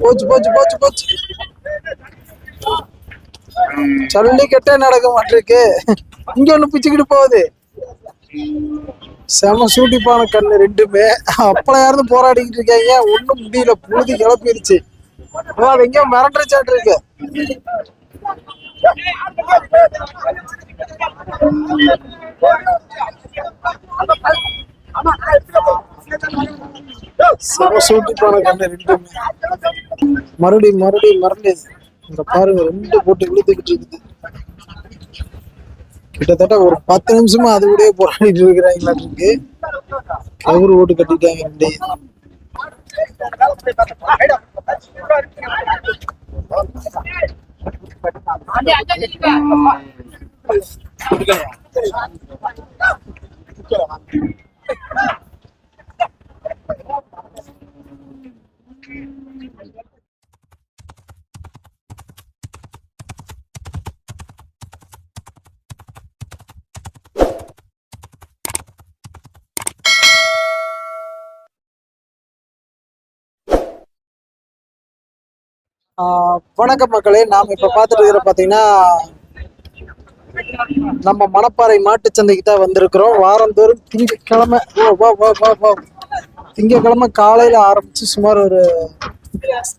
போச்சு போச்சு போச்சு போச்சு. ஜல்லிக்கட்டே நடக்க மாட்டிருக்கு. இங்க ஒண்ணு பிச்சுக்கிட்டு போகுது. செம சூட்டிப்பான கண்ணு ரெண்டுமே. அப்பள யாரும் போராடிக்கிட்டு இருக்காங்க. ஒண்ணும் முடியல. புழுதி கிளப்பிருச்சு. அது எங்கேயோ மிரண்டுச்சாட்டு இருக்கு. செம சூட்டிப்பான கண்ணு ரெண்டுமே மறுபடி மறுபடி மறுபடி. இந்த பாருங்க ரெண்டு போட்டு இழுத்துக்கிட்டு இருக்குது. கிட்டத்தட்ட ஒரு பத்து நிமிஷமா அது கூட போராடிட்டு இருக்கிறாங்களா இருக்கு கவுரு ஓட்டு கட்டிட்டாங்க ரெண்டு. வணக்கம் மக்களே. நாம் இப்ப பார்த்துட்டு இருக்கிற பாத்தீங்கன்னா நம்ம மணப்பாறை மாட்டு சந்தைக்கிட்ட வந்திருக்கிறோம். வாரந்தோறும் திங்கக்கிழமை ஓ வா வா வா திங்கக்கிழமை காலையில ஆரம்பிச்சு சுமார் ஒரு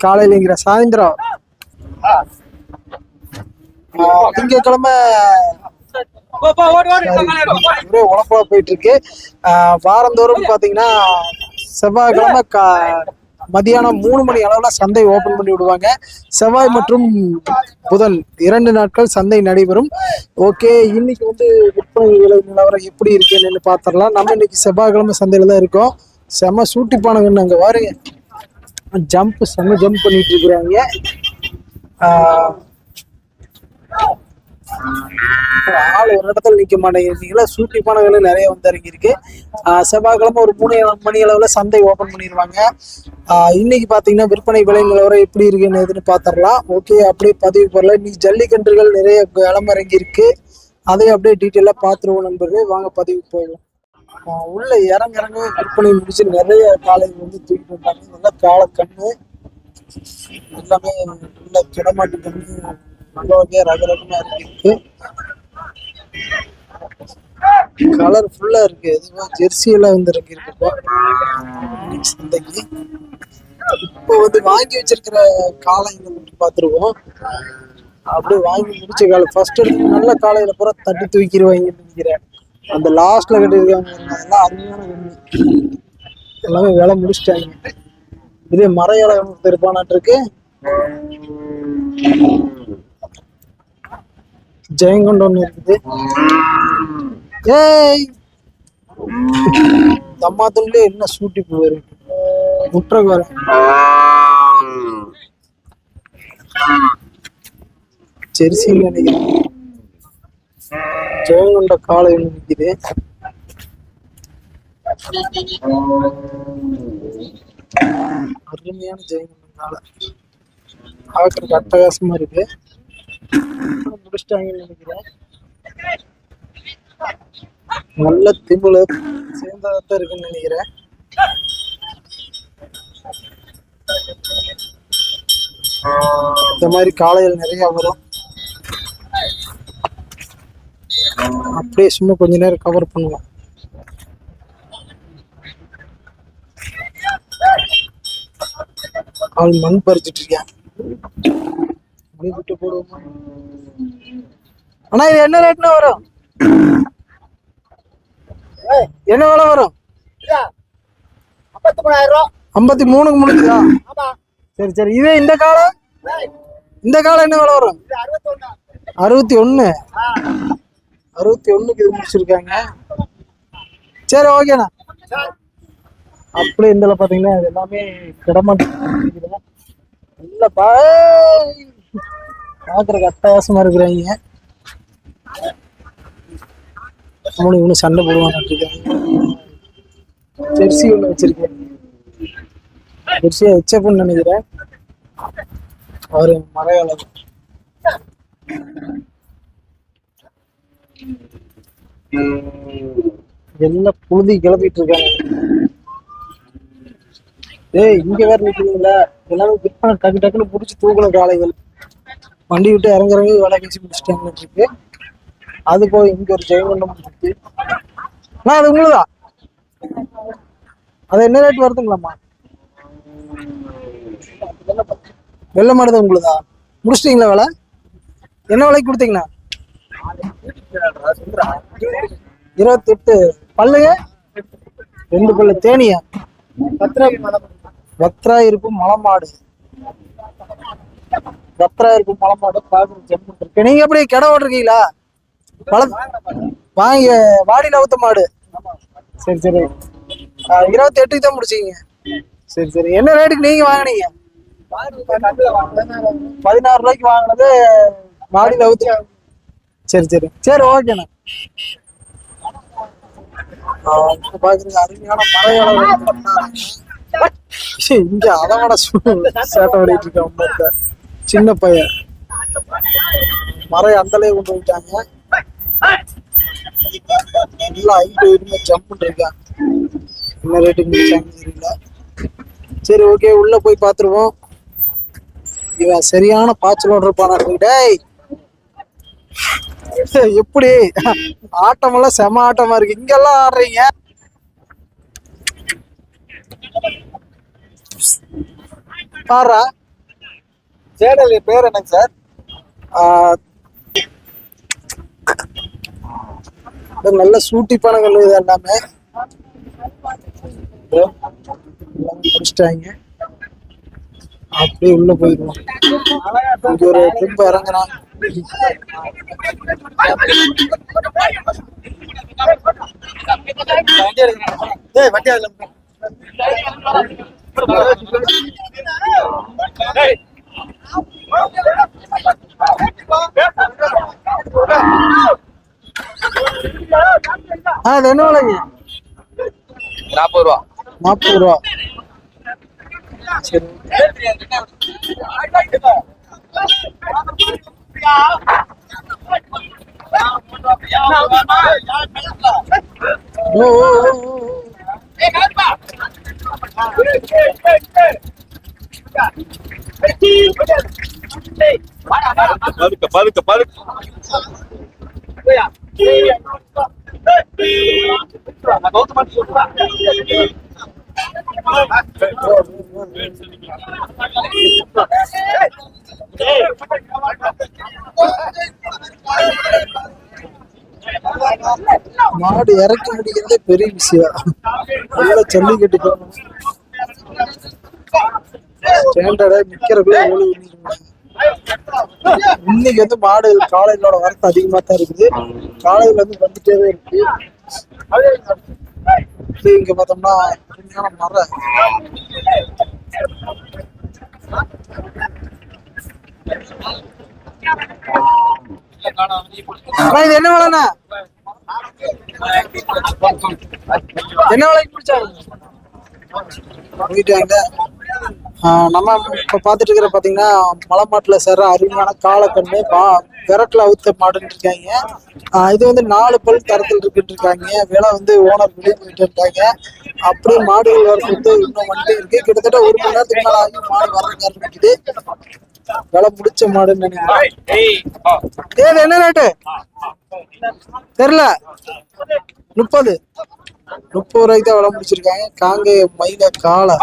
காலையிலங்கிற சாயந்தரம். திங்கக்கிழமை ஒரே உழப்பா போயிட்டு இருக்கு. வாரந்தோறும் பாத்தீங்கன்னா செவ்வாய்க்கிழமை கா மதியானம் மூணு மணி அளவுல சந்தை ஓபன் பண்ணி விடுவாங்க. செவ்வாய் மற்றும் புதன் இரண்டு நாட்கள் சந்தை நடைபெறும். ஓகே இன்னைக்கு வந்து விற்பனை விலை நிலவரம் எப்படி இருக்குன்னு பாத்திரலாம் நம்ம இன்னைக்கு செவ்வாய்க்கிழமை சந்தையில தான் இருக்கோம். செம சூட்டிப்பானங்கன்னு அங்க பாருங்க ஜம்ப் செம ஜம்ப் பண்ணிட்டு இருக்கிறாங்க. ஆள் ஒரு இடத்துல நிக்க மாட்டேங்கிறீங்களா சூட்டிப்பான பானங்கள் நிறைய வந்து இறங்கியிருக்கு. செவ்வாய்க்கிழமை ஒரு மூணு மணி அளவுல சந்தை ஓபன் பண்ணிடுவாங்க. இன்னைக்கு பாத்தீங்கன்னா விற்பனை விலை நிலவரம் எப்படி இருக்குன்னு எதுன்னு பாத்திரலாம் ஓகே அப்படியே பதிவு போடல. இன்னைக்கு ஜல்லிக்கன்றுகள் நிறைய இளம் இறங்கியிருக்கு. அதையும் அதை அப்படியே டீட்டெயிலா பாத்துருவோம் நண்பர்களே. வாங்க பதிவு போவோம். உள்ள இறங்க இறங்க விற்பனை முடிச்சு நிறைய காலை வந்து தூக்கிட்டு வந்தாங்க. நல்லா காலை கண்ணு எல்லாமே நல்லா கிடமாட்டு கண்ணு. ரொம்பவே வகையா ரக இருக்கு கலர் ஃபுல்லா இருக்கு. எதுவும் ஜெர்சி எல்லாம் வந்து இருக்கு இப்போ. சந்தைக்கு இப்போ வந்து வாங்கி வச்சிருக்கிற காளைங்களை மட்டும் பார்த்துருவோம். அப்படியே வாங்கி முடிச்ச காலை ஃபர்ஸ்ட் எடுத்து நல்ல காலையில பூரா தட்டி தூக்கிடுவாங்க நினைக்கிறேன். அந்த லாஸ்ட்ல கட்டிருக்காங்க அதெல்லாம் அருமையான எல்லாமே வேலை முடிச்சிட்டாங்க. இதே மர இலை இருப்பானாட்டு இருக்கு. ஜெயங்கொண்ட ஒன்று இருக்குது. ஏய்! தம்மாத்துள்ளே என்ன சூட்டி போயிரு முட்டைக்கு வர ஜெர்சின்னு நினைக்கிறேன் ஜெயங்கொண்ட காலை ஒண்ணு நிக்குது. அருமையான ஜெயங்கொண்ட காலை. பார்க்கறதுக்கு அட்டகாசமா இருக்கு. முடிச்சிட்டாங்கன்னு நினைக்கிறேன் நல்ல திமிழ் சேர்ந்ததான் இருக்குன்னு நினைக்கிறேன். இந்த மாதிரி காளைகள் நிறைய வரும். அப்படியே சும்மா கொஞ்ச நேரம் கவர் பண்ணுவோம். அவள் மண் பறிச்சிட்டு இருக்கேன். அப்படியே விட்டு போடுவோமா? அண்ணா இது என்ன ரேட்னா வரும்? என்ன விலை வரும்? ஐம்பத்தி மூணாயிரம் ரூபா. ஐம்பத்தி மூணுக்கு முடிஞ்சுதா? சரி சரி. இதே இந்த காலம் இந்த காலம் என்ன விலை வரும்? அறுபத்தி ஒண்ணு. அறுபத்தி ஒண்ணுக்கு இது முடிச்சிருக்காங்க. சரி ஓகேண்ணா அப்படியே இந்த பாத்தீங்கன்னா இது எல்லாமே கிடமாட்டு நல்ல பா பாக்குறதுக்கு அத்தியாவசமா இருக்கிறாங்க. அவனு இவனு சண்டை போடுவாங்க ஜெர்சி ஒண்ணு வச்சிருக்கேன். ஜெர்சியா ஹெச்எப்னு நினைக்கிறேன். அவரு மலையாளம் எல்லாம் புழுதி கிளப்பிட்டு இருக்காங்க. ஏய் இங்க வேற நிக்கிறீங்களா? எல்லாமே விற்பனை டக்கு டக்குன்னு புடிச்சு தூக்கணும் காலைகள் வண்டி விட்டு இறங்குறவங்க வேலை கழிச்சு முடிச்சுட்டாங்க இருக்கு. அது போய் இங்க ஒரு ஜெயமண்டம் இருக்கு அண்ணா அது உங்களுதா? அது என்ன ரேட் வருதுங்களாம்மா? வெள்ளை மாடுதான் உங்களுதா? முடிச்சிட்டீங்களா வேலை? என்ன விலைக்கு கொடுத்தீங்கண்ணா? இருபத்தி எட்டு பல்லுங்க? ரெண்டு பல்லு. தேனியா? பத்ரா இருப்பு மலமாடு. பத்ரா இருக்கும் மலமாடு பாக்குறது ஜம்மு இருக்கு. நீங்க எப்படி கிட ஓட்டிருக்கீங்களா? பழ வாங்க வாடியில் அவுத்த மாடு. சரி சரி. இருபத்தி எட்டுக்கு தான் முடிச்சீங்க. சரி சரி. என்ன ரேட்டுக்கு நீங்க வாங்குனீங்க? பதினாறு ரூபாய்க்கு வாங்கினது வாடியில் அவுத்து. சரி சரி. சரி ஓகேண்ணா பாக்குறீங்க அருமையான இங்க அதோட சேட்டை ஓடிட்டு இருக்கான் சின்ன பையன். மறை அந்தலே கொண்டு போயிட்டாங்க. நல்லா ஐட்டு உரிமை ஜம்ப் இருக்கான் என்ன ரேட்டுக்கு முடிச்சாங்க தெரியல. சரி ஓகே உள்ள போய் பாத்துருவோம் இவன் சரியான பாய்ச்சலோடு இருப்பானா டேய்! எப்படி? ஆட்டமெல்லாம் செம ஆட்டமா இருக்கு. இங்கெல்லாம் ஆடுறீங்க? பாரா. சேனல் பேர் என்னங்க சார்? நல்ல சூட்டி பணங்கள் இது எல்லாமே. இதோ, அப்படியே உள்ள போயிடுவோம். இங்க ஒரு திரும்ப இறங்குறான். ஏய் ஆ அது என்ன விலைங்க? நாற்பது ரூபா. நாற்பது ரூபா. சரி. ஓ, ஓ, மாடு இறக்கி முடிக்கிறதே பெரிய விஷயம் நல்லா ஜல்லிக்கட்டு போகணும் ஸ்டாண்டர்டா விழுந்துருவாங்க. இன்னைக்கு வந்து மாடு காலையிலோட வரத்து அதிகமா தான் இருக்குது. காலையில வந்து வந்துட்டே இருக்கு. இங்க பார்த்தோம்னா அருமையான மரம். இது என்ன விலைண்ணா? என்ன விலைக்கு பிடிச்சாங்க போயிட்டாங்க நம்ம இப்ப பாத்துட்டு இருக்கிற பாத்தீங்கன்னா மலைமாட்டுல சேர்ற அருமையான காலக்கண்ணு பா விரட்டுல அவுத்த மாடுன்னு இருக்காங்க. இது வந்து நாலு பல் தரத்தில் இருக்குன்னு இருக்காங்க. விலை வந்து ஓனர் வெளியே போயிட்டு இருக்காங்க அப்படியே மாடுகள் வரது வந்து இன்னும் வந்துட்டு இருக்கு. கிட்டத்தட்ட ஒரு மணி நேரத்துக்கு மேல ஆகி மாடு வர்றதுக்கு ஆரம்பிக்குது விலை முடிச்ச மாடுன்னு நினைக்கிறேன். ஏது என்ன ரேட்டு? தெரியல. முப்பது. முப்பது ரூபாய்க்கு தான் விலை முடிச்சிருக்காங்க. காங்கே மயில காளை.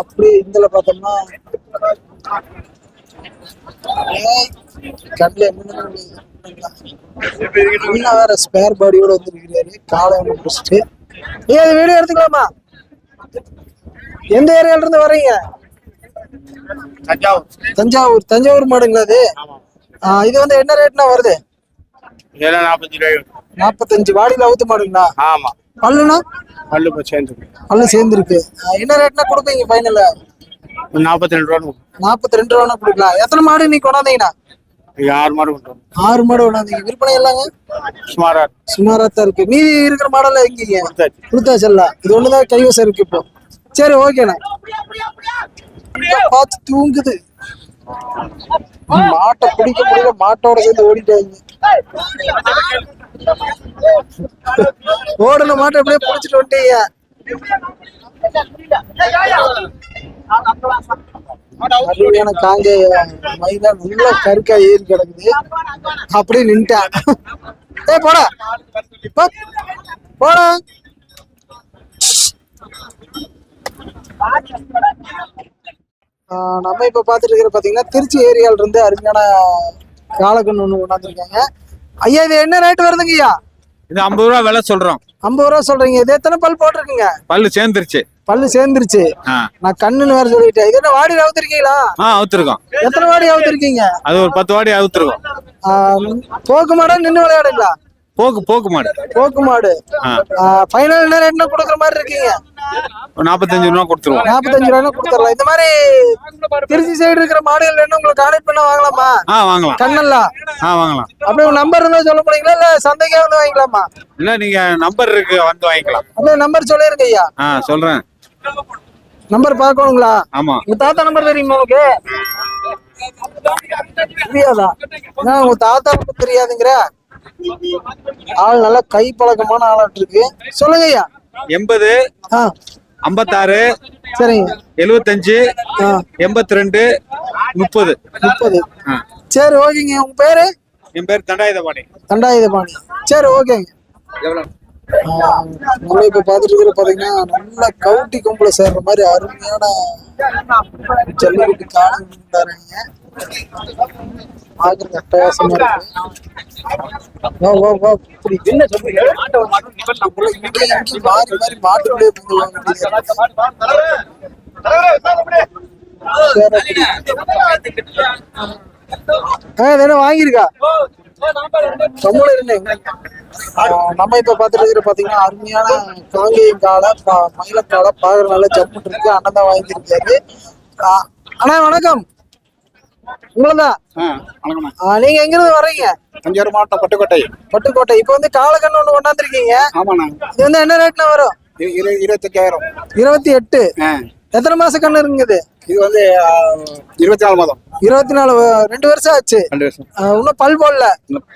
அப்படியே இதுல பார்த்தோம்னா கண்ணுல வேற ஸ்பேர் பாடியோட வந்துருக்கிறாரு. காலை ஒன்று பிடிச்சிட்டு அது வீடியோ எடுத்துக்கலாமா? எந்த ஏரியால இருந்து வர்றீங்க? தஞ்சாவூர். தஞ்சாவூர் மாடுங்களா அது? இது வந்து என்ன ரேட்னா வருது? நாற்பத்தஞ்சு வாடியில் அவுத்து மாடுங்களா? ஆமா. பல்லுனா பல்லு இப்போ சேர்ந்து பல்லு சேர்ந்துருக்கு. என்ன ரேட்னா கொடுப்பீங்க ஃபைனல்ல நாற்பத்தி ரெண்டு ரூபா நாற்பத்தி ரெண்டு ரூபா கொடுக்கலாம். எத்தனை மாடு நீ கொண்டாந்தீங்கண்ணா ஆறு மாடு கொண்டு ஆறு மாடு கொண்டாந்தீங்க. விற்பனை எல்லாங்க? சுமாரா சுமாரா தான் இருக்கு. மீதி இருக்கிற மாடெல்லாம் எங்கீங்க கொடுத்தாச்சு. கொடுத்தாச்சல்ல இது ஒண்ணுதான் கைவசம் இருக்கு இப்போ. சரி ஓகேண்ணா பார்த்து தூங்குது. மாட்டை பிடிக்க முடியல மாட்டோட சேர்ந்து ஓடிட்டாங்க. ஓடுன மாட்டை அப்படியே பிடிச்சிட்டு வந்துட்டீங்க அருமையான காங்கேய மயிலா நல்லா கருக்கா ஏறி கிடக்குது. அப்படியே நின்ட்டான். ஏ போடா. போ. போடா. நம்ம இப்ப பாத்துட்டு இருக்கிற பாத்தீங்கன்னா திருச்சி ஏரியால இருந்து அருமையான காலக்கண்ணு ஒண்ணு கொண்டாந்துருக்காங்க. ஐயா இது என்ன ரேட் வருதுங்க ஐயா? இது ஐம்பது ரூபா விலை சொல்றோம். ஐம்பது ரூபா சொல்றீங்க. இது எத்தனை பல் போட்டிருக்குங்க? பல்லு சேர்ந்துருச்சு. பல்லு சேர்ந்துருச்சு. நான் கண்ணுன்னு வேற சொல்லிட்டேன். இது என்ன வாடி அவுத்திருக்கீங்களா? ஆ அவுத்துருக்கோம். எத்தனை வாடி அவுத்திருக்கீங்க? அது ஒரு பத்து வாடி அவுத்துருக்கோம் போக்கு மாடா நின்று விளையாடுங்களா? போக்கு போக்கு மாடு. போக்கு மாடு. ஃபைனல் என்ன ரேட்னா கொடுக்குற மாதிரி இருக்கீங்க? நாற்பத்தஞ்சு ரூபா கொடுத்துருவோம். நாற்பத்தஞ்சு ரூபாய்னா கொடுத்துடலாம். இந்த மாதிரி திருச்சி சைடு இருக்கிற மாடுகள் வேணும் உங்களுக்கு கான்டெக்ட் பண்ண வாங்கலாமா? ஆ வாங்கலாம். கண்ணெல்லாம் ஆ வாங்கலாம். அப்படியே நம்பர் இருந்தா சொல்ல முடியுங்களா? இல்ல சந்தைக்கே வந்து வாங்கிக்கலாமா? இல்ல நீங்க நம்பர் இருக்கு வந்து வாங்கிக்கலாம். அப்படியே நம்பர் சொல்லிருங்க ஐயா. ஆ சொல்றேன். நம்பர் பார்க்கணுங்களா? ஆமா. உங்க தாத்தா நம்பர் தெரியுமா உங்களுக்கு? தெரியாதா? உங்க தாத்தா தெரியாதுங்கிற? ஆள் நல்லா கை பழக்கமான ஆளாட்டு இருக்கு. சொல்லுங்க ஐயா. எண்பது ஐம்பத்தாறு சரிங்க. எழுவத்தஞ்சு ஆ. எண்பத்தி ரெண்டு முப்பது. முப்பது சரி ஓகேங்க. உங்க பேரு? என் பேர் தண்டாயுதபாணி. தண்டாயுதபாணி. சரி ஓகேங்க. எவ்வளவு? ஆஹ் நம்ம இப்ப பாத்துட்டு இருக்கிற பாத்தீங்கன்னா நல்ல கவுட்டி கும்பல சேர்ற மாதிரி அருமையான ஜல்லிக்கட்டு காலம் தராங்க பாக்குறது அட்டகாசமா இருக்கு இப்படி என்ன மாறி மாறி மாட்டுக்குள்ளே புகுந்து கம்முல இருந்தேன் நம்ம இப்ப பாத்துட்டு இருக்கிற பாத்தீங்கன்னா அருமையான காங்கேயம் காலை மயிலக்காலை பாக்குற நல்ல ஜம்முன் இருக்கு. அண்ணன் தான் வாங்கியிருக்காரு. அண்ணா வணக்கம். உங்களதான் நீங்க எங்க இருந்து வர்றீங்க? தஞ்சாவூர் மாவட்டம் பட்டுக்கோட்டை. பட்டுக்கோட்டை. இப்ப வந்து காலக்கண்ணு ஒண்ணு கொண்டாந்துருக்கீங்க. ஆமாண்ணா இது வந்து என்ன ரேட்ல வரும்? இரு இரு இருபத்தஞ்சாயிரம். இருபத்தி எட்டு. எத்தனை மாச கண்ணு இருக்குது? இது வந்து இருபத்தி நாலு மாதம். இருபத்தி நாலு ரெண்டு வருஷம் ஆச்சு. ரெண்டு வருஷம். இன்னும் பல் போடல.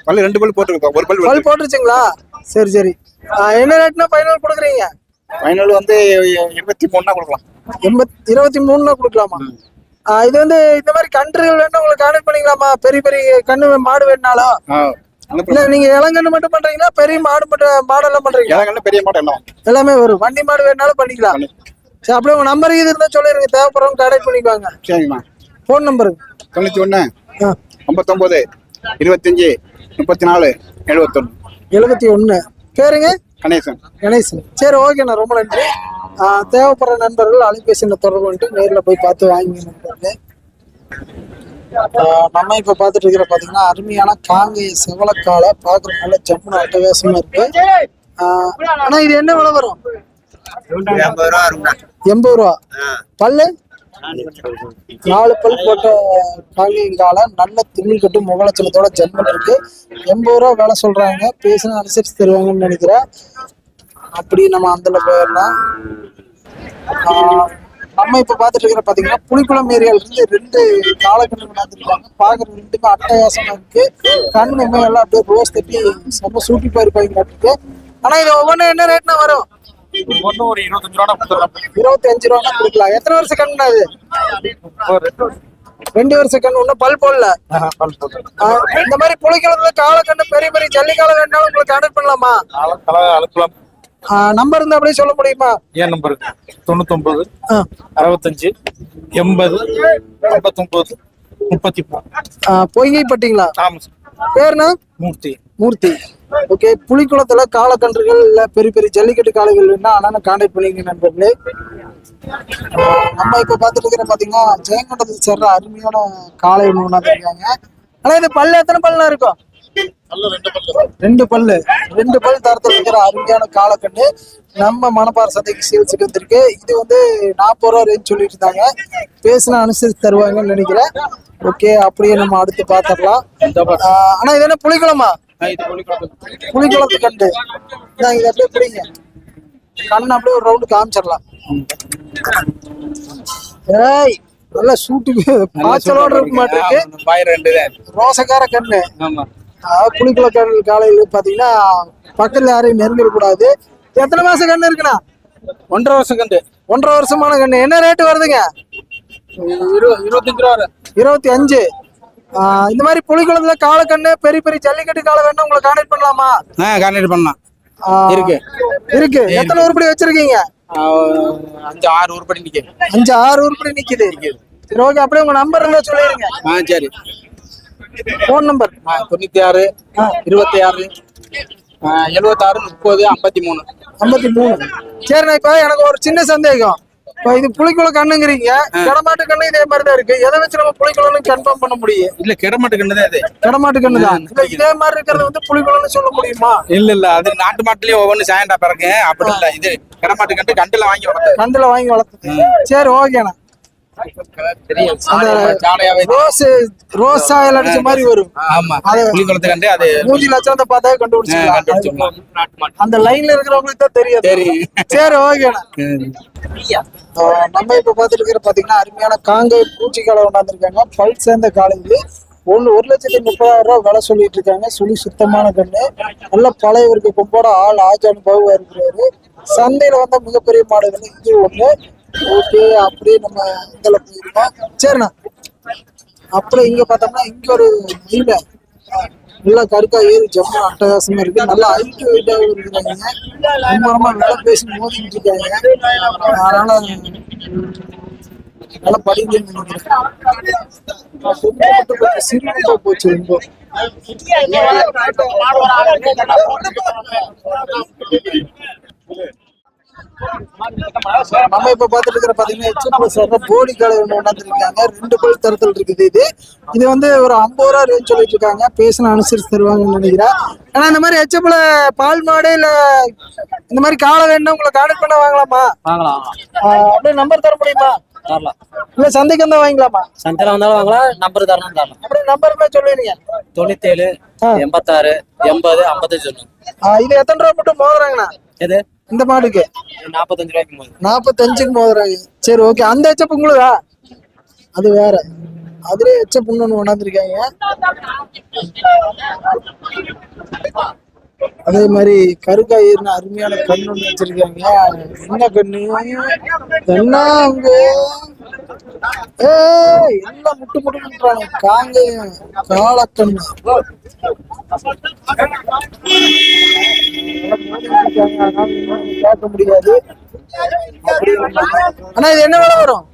பல்லு ரெண்டு பல்லு போட்டுருக்கோம். ஒரு பல்லு பல் போட்டுருச்சுங்களா? சரி சரி. என்ன ரேட்னா ஃபைனல் கொடுக்குறீங்க? ஃபைனல் வந்து இருபத்தி மூணுனா கொடுக்கலாம். எண்பத் இருபத்தி மூணுனா கொடுக்கலாமா? இது வந்து இந்த மாதிரி கன்றுகள் வேணும் உங்களுக்கு கான்டெக்ட் பண்ணிக்கலாமா? பெரிய பெரிய கண்ணு மாடு அனுப்பலாம் இல்ல நீங்க இளங்கண்ணு மட்டும் பண்றீங்களா? பெரிய மாடு மட்டும் மாடெல்லாம் பண்றீங்களா? இலங்கன்னு பெரிய மாட்டம் எல்லாம் வரும் வண்டி மாடு வேணுனாலும் பண்ணிக்கலாம். பண்ணி- சரி அப்படியே உங்க நம்பர் இது இருந்தா சொல்லிருங்க. தேவைப்படுறவங்க கான்டெக்ட் பண்ணிக்குவாங்க. சரிங்கண்ணா ஃபோன் நம்பரு தொண்ணூற்றி ஒன்று ஆ. ஐம்பத்தொம்போது இருபத்தஞ்சி முப்பத்தி நாலு எழுபத்தொன்று எழுபத்தி ஒண்ணு பேருங்க? கணேசன். கணேசன். சரி ஓகேண்ணா ரொம்ப நன்றி. ஆ, தேவைப்படுற நண்பர்கள் அலைபேசியில் தொடர்பு பண்ணிட்டு நேரில் போய் பார்த்து வாங்கி நண்பர்களே. ஆ, நம்ம இப்ப பார்த்துட்டு இருக்கிற பாத்தீங்கன்னா அருமையான காங்கேய செவலக்காலை பார்க்குற நல்ல ஜம்முன அட்டகாசமா இருக்கு. ஆ, ஆனா இது என்ன விலை வரும்? ரூபா எண்பது ரூபா? பல்லு? நாலு பல் போட்ட காங்கேயம் காலை நல்ல திமிழ் கட்டு முகலட்சணத்தோட ஜம்மன் இருக்கு. எண்பது ரூபா வேலை சொல்றாங்க. பேசினா அனுசரிச்சு தருவாங்கன்னு நினைக்கிறேன். அப்படி நம்ம அந்தல போயிடலாம். ஆஹ் நம்ம இப்ப பாத்துட்டு இருக்கிற பாத்தீங்கன்னா புலிக்குளம் ஏரியால இருந்து ரெண்டு காலக்கண்ணு கொண்டாந்துருக்காங்க பாக்குற ரெண்டுமே அட்டகாசமா இருக்கு. கண்ணு எல்லாம் அப்படியே ரோஸ் தட்டி செம்ம சூட்டி போயிருப்பாங்க இருக்கு ஆனா இது ஒவ்வொன்றும் என்ன ரேட்னா வரும்? ஒன்றும் ஒரு இருபத்தஞ்சு ரூபா கொடுத்துடலாம். ரூபா கொடுக்கலாம். எத்தனை வருஷம் கண்ணு அது? ரெண்டு வருஷம். கண்ணு ஒன்றும் பல் போடல. இந்த மாதிரி புலிக்குளத்துல காலக்கண்ணு பெரிய பெரிய ஜல்லிக்கால வேணாலும் உங்களுக்கு கான்டாக்ட் பண்ணலாமா? அனுப்பலாம் நம்பர் இருந்தா அப்படியே சொல்ல முடியுமா? ஏன் நம்பர் தொண்ணூத்தொன்பது. அறுபத்தஞ்சு எண்பது ஐம்பத்தொன்பது முப்பத்தி மூணு. ஆஹ் பொய்கைப்பட்டிங்களா? ஆமாம் சார் பேருனா மூர்த்தி. மூர்த்தி. ஓகே புலிக்குளத்துல காலக்கன்றுகள் இல்ல பெரிய பெரிய ஜல்லிக்கட்டு காளைகள் வேணா அண்ணனை கான்டாக்ட் பண்ணிங்க நண்பர்களே. நம்ம இப்ப பார்த்துட்டு இருக்கிற பாத்தீங்கன்னா ஜெயங்கொண்டத்தில் சேர்ற அருமையான காளை ஒண்ணு கொண்டாந்துருக்காங்க ஆனா இது பல்லு எத்தனை பல்லுலாம் இருக்கும்? ரெண்டு பல்லு ரெண்டு பல் தரத்துல இருக்கிற அருமையான காலக்கண்ணு நம்ம மணப்பாறை சந்தைக்கு சேல்ஸுக்கு வந்திருக்கு. இது வந்து நாற்பது ரூபா ரேஞ்ச் சொல்லிட்டு இருந்தாங்க. பேசினா அனுசரிச்சு தருவாங்கன்னு நினைக்கிறேன். ஓகே அப்படியே நம்ம அடுத்து பாத்திரலாம் ஆனா இது என்ன புலிக்குளமா? புலிக்குளத்து கண்டு இந்தாங்க இது அப்படியே பிடிங்க. கண்ணு அப்படியே ஒரு ரவுண்டு காமிச்சிடலாம். ஏய் நல்லா சூட்டு பாய்ச்சலோட இருக்க மாட்டிருக்கு. ரோசக்கார கண்ணு. புளிக்குள கடல் காலையில் பார்த்தீங்கன்னா பக்கத்துல யாரையும் நெருங்கிடக்கூடாது எத்தனை மாசம் கண்ணு இருக்குண்ணா? ஒன்றரை வருஷம் கண்டு. ஒன்றரை வருஷமான கண்ணு. என்ன ரேட்டு வருதுங்க? இரு இருபத்தஞ்சு ரூபா. இருபத்தி அஞ்சு. இந்த மாதிரி புளிக்குளத்துல காலக்கண்ணு பெரிய பெரிய ஜல்லிக்கட்டு காலை வேணும் உங்களை கான்டாக்ட் பண்ணலாமா? ஆ கான்டாக்ட் பண்ணலாம். ஆஹ் இருக்கு. இருக்கு. எத்தனை உருப்படி வச்சிருக்கீங்க? அஞ்சு ஆறு உருப்படி நிக்க அஞ்சு ஆறு உருப்படி நிக்குது. சரி ஓகே அப்படியே உங்க நம்பர் இருந்தா சொல்லிடுங்க. ஆ சரி. ஃபோன் நம்பர் தொண்ணூத்தி ஆறு இருபத்தி ஆறு எழுபத்தாறு முப்பது ஐம்பத்தி மூணு. ஐம்பத்தி மூணு. சரிண்ணா இப்ப எனக்கு ஒரு சின்ன சந்தேகம். இது புளிக்குள கண்ணுங்கிறீங்க. கடமாட்டு கண்ணு இதே மாதிரி தான் இருக்கு. எதை வச்சு நம்ம புளிக்குளம்னு கன்ஃபார்ம் பண்ண முடியும்? இல்ல கிடமாட்டு கண்டு தான் இது கடமாட்டு கண்ணு தான் இல்ல இதே மாதிரி இருக்கிறது வந்து புளிக்குளம்னு சொல்ல முடியுமா? இல்ல இல்ல. அது நாட்டு மாட்டுலயும் ஒவ்வொன்னு சாயண்டா பிறகு. அப்படி இல்ல. இது கிடமாட்டு கண்டு கண்டுல வாங்கி வளர்த்தது. கண்டுல வாங்கி வளர்த்து சரி ஓகேண்ணா ரோஸ் ரோஸ் ஆயில் அடிச்ச மாதிரி வரும். ஆமா. அது- புளிக்குளத்து கண்டு அது மூஞ்சி லட்சணத்தை பார்த்தா கண்டுபிடிச்சிக்கலாம். கண்டுபிடிச்சிடலாம் அந்த லைன்ல இருக்கிறவங்களுக்கு தான் தெரியாது தெரியும். சரி நம்ம இப்ப பார்த்துட்டு இருக்கிற பாத்தீங்கன்னா அருமையான காங்கை பூச்சி காலை கொண்டாந்துருக்காங்க. பல் சேர்ந்த காலை இது ஒன்று ஒரு லட்சத்தி முப்பதாயிரம் ரூபாய் விலை சொல்லிட்டு இருக்காங்க. சுழி சுத்தமான கண்ணு. நல்ல பழைய இருக்கு கொம்போட ஆள் ஆஜான் பகுவா இருக்கிறாரு. சந்தையில வந்த மிகப்பெரிய மாடுகள் இது ஒண்ணு. ஓகே அப்படியே நம்ம இதில் போயிருக்கோம் சரிண்ணா. அப்புறம் இங்கே பார்த்தோம்னா இங்கே ஒரு மயில நல்லா கருக்கா ஏறி ஜம்மு அட்டகாசமா இருக்கு. நல்லா ஹைட் வெயிட்டாகவும் இருக்கிறாங்க ரொம்ப ரொம்ப நல்லா பேசி மோதிக்கிட்டு இருக்காங்க. அதனால நல்லா படிக்கணும்னு நினைக்கிறேன். கொஞ்சம் சிறுமையா போச்சு ரொம்ப. நம்ம இப்ப பாத்துட்டு இருக்கிற பாத்தீங்கன்னா எச்எம் சார் போடி காலை ஒண்ணு கொண்டாந்துருக்காங்க ரெண்டு பல் தரத்தில் இருக்குது இது. இது வந்து ஒரு ஐம்பது ரூபா ரேஞ்ச் சொல்லிட்டு இருக்காங்க. பேசின அனுசரிச்சு தருவாங்கன்னு நினைக்கிறேன். ஆனா இந்த மாதிரி எச்எப்ல பால் மாடு இல்ல இந்த மாதிரி காலை வேணும்னா உங்களை கான்டாக்ட் பண்ண வாங்கலாமா? வாங்கலாம். அப்படியே நம்பர் தர முடியுமா? தரலாம். இல்ல சந்தைக்கு வந்தா வாங்கிக்கலாமா சந்தையில் வந்தாலும் வாங்கலாம் நம்பர் தரணும் தரலாம். அப்படியே நம்பர் தான் சொல்லிடுங்க தொண்ணூத்தேழு ஆ. எண்பத்தாறு எண்பது ஐம்பத்தஞ்சு ஒன்று இது எத்தனை ரூபா மட்டும் மோதுறாங்கண்ணா? எது? இந்த மாடுக்கு? நாற்பத்தஞ்சு ரூபாய்க்கு நாற்பத்தஞ்சுக்கு மோதுறாங்க சரி ஓகே அந்த எச்சப் உங்களுதா? அது வேற. அதுலயே எச்சப் ஒண்ணு கொண்டாந்துருக்காங்க. அதே மாதிரி கருக்காயிர்னு அருமையான கண்ணு ஒண்ணு வச்சிருக்காங்க. என்ன கண்ணு? என்ன அங்க? ஏய் எல்லாம் முட்டு முட்டு முட்டுறாங்க காங்க காலக்கண்ணு. கேட்க முடியாது ஆனா இது என்ன விலை வரும்?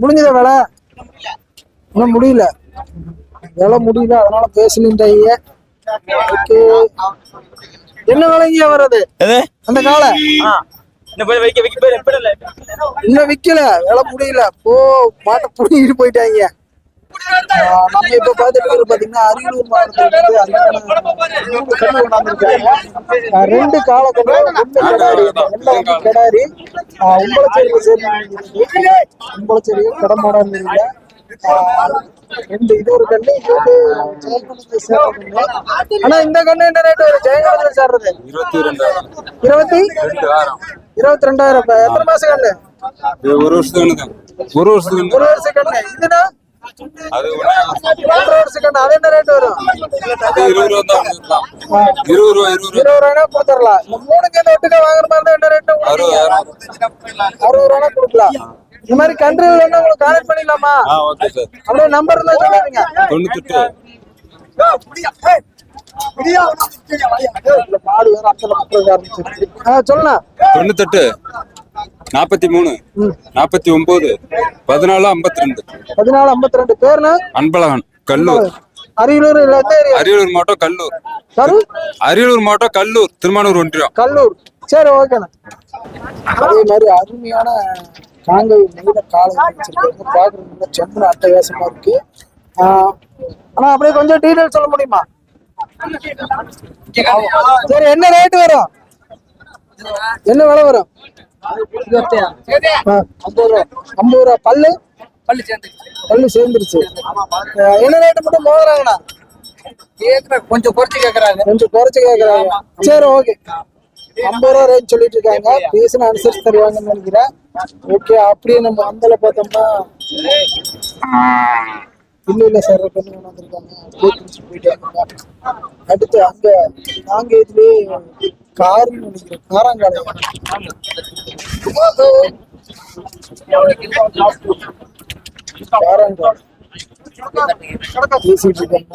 முடிஞ்சத விலை? இன்னும் முடியல. விலை முடியல அதனால பேசலின்றாங்க ஓகே. என்ன விலைங்க வர்றது? அந்த காலை? இன்னும் விக்கல விலை முடியல. போ மாட்டை புடிங்கிட்டு போயிட்டாங்க நம்ம இப்ப பாத்துட்டு பாத்தீங்கன்னா அரியலூர் மாவட்டத்துல ரெண்டு கால கண்ணு ஒண்ணு கடாரி எல்லாம் வந்து கடாரி. உம்பளச்சேரியில சேர்ந்து உம்பளச்சேரியில் கடமாடா இருந்தீங்க ரெண்டு இது ஒரு கண்ணு இது வந்து ஜெயகுலத்துல சேர்ந்த கண்ணு ஆனா இந்த கண்ணு என்ன ரேட் வரும்? ஜெயகுலத்துல சேர்றது இருபத்தி ரெண்டாயிரம் இருபத்தி ரெண்டாயிரம் இருபத்தி ரெண்டாயிரம். இப்ப எத்தனை மாசம் கண்ணு? ஒரு வருஷத்துக்கு தான். ஒரு வருஷத்துக்கு ஒரு வருஷம் கண்ணு. இதுனா தான் கொடுத்துடலாம். இந்த மூணுக்கு இந்த ஒட்டுக்க வாங்குற மாதிரி இருந்தா என்ன ரேட் அறுபதாயிரம். அறுபது கொடுக்கலாம். இந்த மாதிரி கண்ட்ரில வேணா உங்களுக்கு கான்டாக்ட் ஓகே சார் அப்படியே நம்பர் இருந்தா சொல்லுங்க தொண்ணூத்தெட்டு. தொண்ணூத்தெட்டு நாற்பத்தி மூணு நாற்பத்தி ஒன்பது பதினாலு ஐம்பத்தி ரெண்டு பதினாலு ஐம்பத்தி ரெண்டு பேருண்ணா? அன்பழகன் கல்லூர். அரியலூர் அரியலூர் மாவட்டம் கல்லூர். அரியலூர் மாவட்டம் கல்லூர் திருமானூர் ஒன்றியம். கல்லூர். சரி ஓகேண்ணா. அதே மாதிரி அருமையான காங்கை நீல காலை வச்சிருக்காங்க பாக்குறதுக்கு செம்மு இருக்கு. ஆஹ் ஆனா அப்படியே கொஞ்சம் டீடைல் சொல்ல முடியுமா? சரி என்ன ரேட் வரும்? என்ன விலை வரும்? ஐம்பது ரூபா. ஐம்பது ரூபா. பல்லு? பள்ளி சேர்ந்து பல்லு சேர்ந்துருச்சு. என்ன ரேட்டு மட்டும் மோதுறாங்கண்ணா? கேட்குற கொஞ்சம் குறைச்சி கேட்குறாங்க கொஞ்சம் குறைச்சு கேக்குறாங்க. சரி ஓகே ஐம்பது ரூபா ரேட் சொல்லிட்டு இருக்காங்க பேசின அனுசரிச்சு தருவாங்கன்னு நினைக்கிறேன். ஓகே அப்படியே நம்ம அந்தல பார்த்தோம்னா இல்ல இல்ல சார் கொண்டு வந்திருக்காங்க போயிட்டே. அடுத்து அங்க நாங்க இதுலயே காருன்னு நினைக்கிறேன். காராங்காலை? காராங்காலை? பேசிட்டு இருக்காங்க.